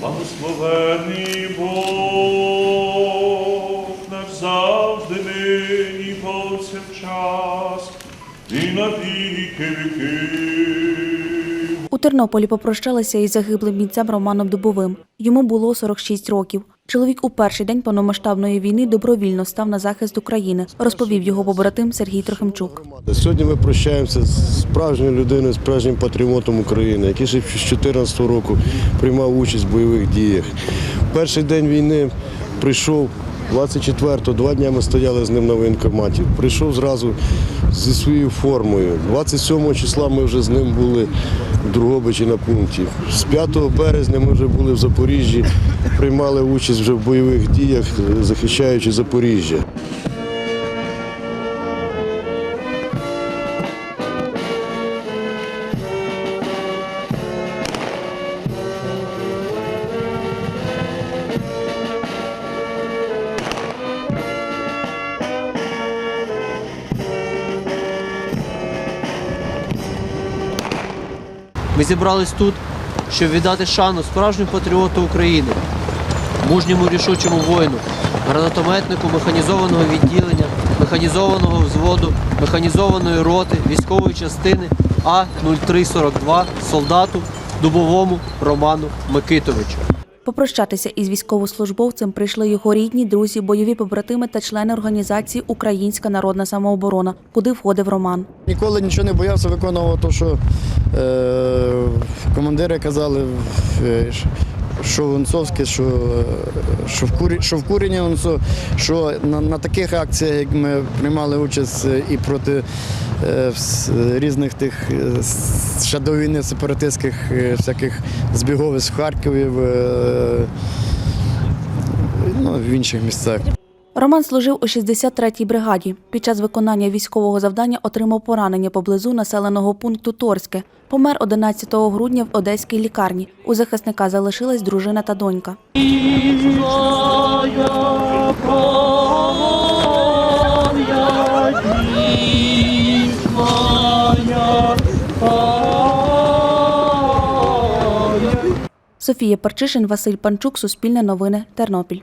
Благословений Бог наш завжди нині повсякчас і на віки віки. У Тернополі попрощалися із загиблим бійцем Романом Дубовим. Йому було 46 років. Чоловік у перший день повномасштабної війни добровільно став на захист України, розповів його побратим Сергій Трохимчук. Сьогодні ми прощаємося з справжньою людиною, справжнім патріотом України, який ще з 2014 року приймав участь в бойових діях. Перший день війни прийшов 24-го, два дні ми стояли з ним на воєнкоматі. Прийшов зразу зі своєю формою. 27 числа ми вже з ним були в Другобичі на пункті. З 5 березня ми вже були в Запоріжжі, приймали участь вже в бойових діях, захищаючи Запоріжжя. Ми зібрались тут, щоб віддати шану справжньому патріоту України, мужньому рішучому воїну, гранатометнику механізованого відділення, механізованого взводу, механізованої роти, військової частини А-0342 солдату Дубовому Роману Микитовичу. Попрощатися із військовослужбовцем прийшли його рідні, друзі, бойові побратими та члени організації Українська народна самооборона, куди входив Роман. Ніколи нічого не боявся, виконував те, що е, командири казали, е, що Вонцовське, що, що, в курі, що в курені Вонцов, що на, на таких акціях, як ми приймали участь е, і проти е, різних тих ще до війни сепаратистських е, всяких збіговиськ в Харкові, е, ну, в інших місцях. Роман служив у 63-й бригаді. Під час виконання військового завдання отримав поранення поблизу населеного пункту Торське. Помер 11 грудня в одеській лікарні. У захисника залишилась дружина та донька. Софія Парчишин, Василь Панчук, Суспільне новини, Тернопіль.